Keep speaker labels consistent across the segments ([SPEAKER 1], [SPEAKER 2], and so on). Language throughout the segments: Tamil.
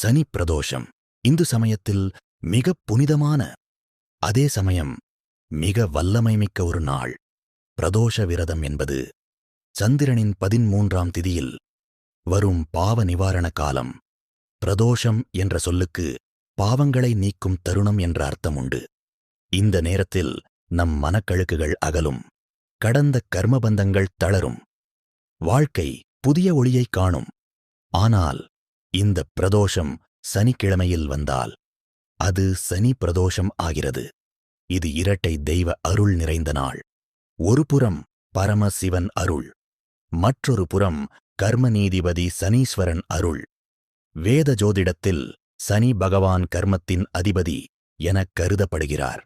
[SPEAKER 1] சனி பிரதோஷம். இந்து சமயத்தில் மிக புனிதமான அதே சமயம் மிக வல்லமைமிக்க ஒரு நாள். பிரதோஷ விரதம் என்பது சந்திரனின் பதிமூன்றாம் திதியில் வரும் பாவ நிவாரண காலம். பிரதோஷம் என்ற சொல்லுக்கு பாவங்களை நீக்கும் தருணம் என்ற அர்த்தம் உண்டு இந்த நேரத்தில் நம் மனக்கழுக்குகள் அகலும் கடந்த கர்மபந்தங்கள் தளரும். வாழ்க்கை புதிய ஒளியை காணும். ஆனால் இந்த பிரதோஷம் சனிக்கிழமையில் வந்தால் அது சனி பிரதோஷம் ஆகிறது. இது இரட்டை தெய்வ அருள் நிறைந்த நாள். ஒரு புறம் பரமசிவன் அருள் மற்றொரு புறம் கர்ம நீதிபதி சனீஸ்வரன் அருள். வேத ஜோதிடத்தில் சனி பகவான் கர்மத்தின் அதிபதி எனக் கருதப்படுகிறார்.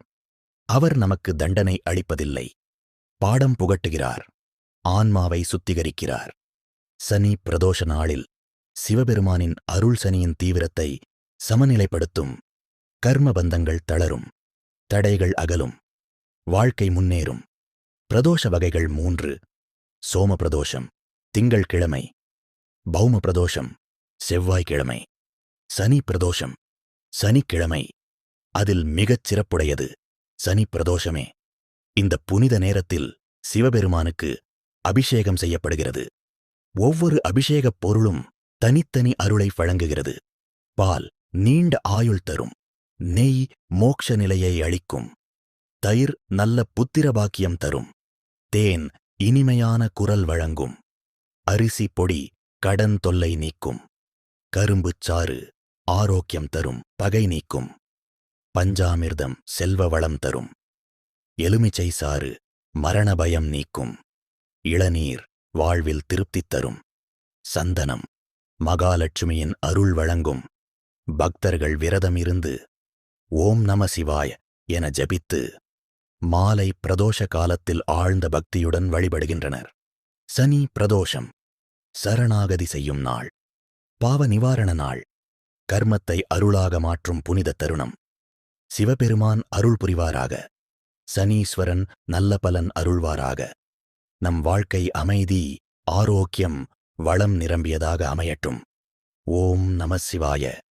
[SPEAKER 1] அவர் நமக்கு தண்டனை அளிப்பதில்லை. பாடம் புகட்டுகிறார். ஆன்மாவை சுத்திகரிக்கிறார். சனி பிரதோஷ நாளில் சிவபெருமானின் அருள் சனியின் தீவிரத்தை சமநிலைப்படுத்தும். கர்மபந்தங்கள் தளரும். தடைகள் அகலும். வாழ்க்கை முன்னேறும். பிரதோஷ வகைகள் மூன்று. சோம பிரதோஷம் திங்கள் கிழமை. பௌம பிரதோஷம் செவ்வாய்க்கிழமை சனி பிரதோஷம் சனிக்கிழமை. அதில் மிகச் சிறப்புடையது சனி பிரதோஷமே. இந்த புனித நேரத்தில் சிவபெருமானுக்கு அபிஷேகம் செய்யப்படுகிறது. ஒவ்வொரு அபிஷேகப் பொருளும் தனித்தனி அருளை வழங்குகிறது. பால் நீண்ட ஆயுள் தரும். நெய் மோக்ஷ நிலையை அளிக்கும். தயிர் நல்ல புத்திர பாக்கியம் தரும். தேன் இனிமையான குரல் வழங்கும். அரிசி பொடி கடன் தொல்லை நீக்கும். கரும்புச் சாறு ஆரோக்கியம் தரும் பகை நீக்கும். பஞ்சாமிர்தம் செல்வ வளம் தரும். எலுமிச்சை சாறு மரண பயம் நீக்கும். இளநீர் வாழ்வில் திருப்தி தரும். சந்தனம் மகாலட்சுமியின் அருள் வழங்கும். பக்தர்கள் விரதம் இருந்து ஓம் நம சிவாய் என ஜபித்து மாலை பிரதோஷ காலத்தில் ஆழ்ந்த பக்தியுடன் வழிபடுகின்றனர். சனி பிரதோஷம். சரணாகதி செய்யும் நாள். பாவ நிவாரண நாள். கர்மத்தை அருளாக மாற்றும் புனித தருணம். சிவபெருமான் அருள் புரிவாராக. சனீஸ்வரன் நல்ல பலன் அருள்வாராக. நம் வாழ்க்கை அமைதி ஆரோக்கியம் வளம் நிரம்பியதாக அமையட்டும். ஓம் நம சிவாய.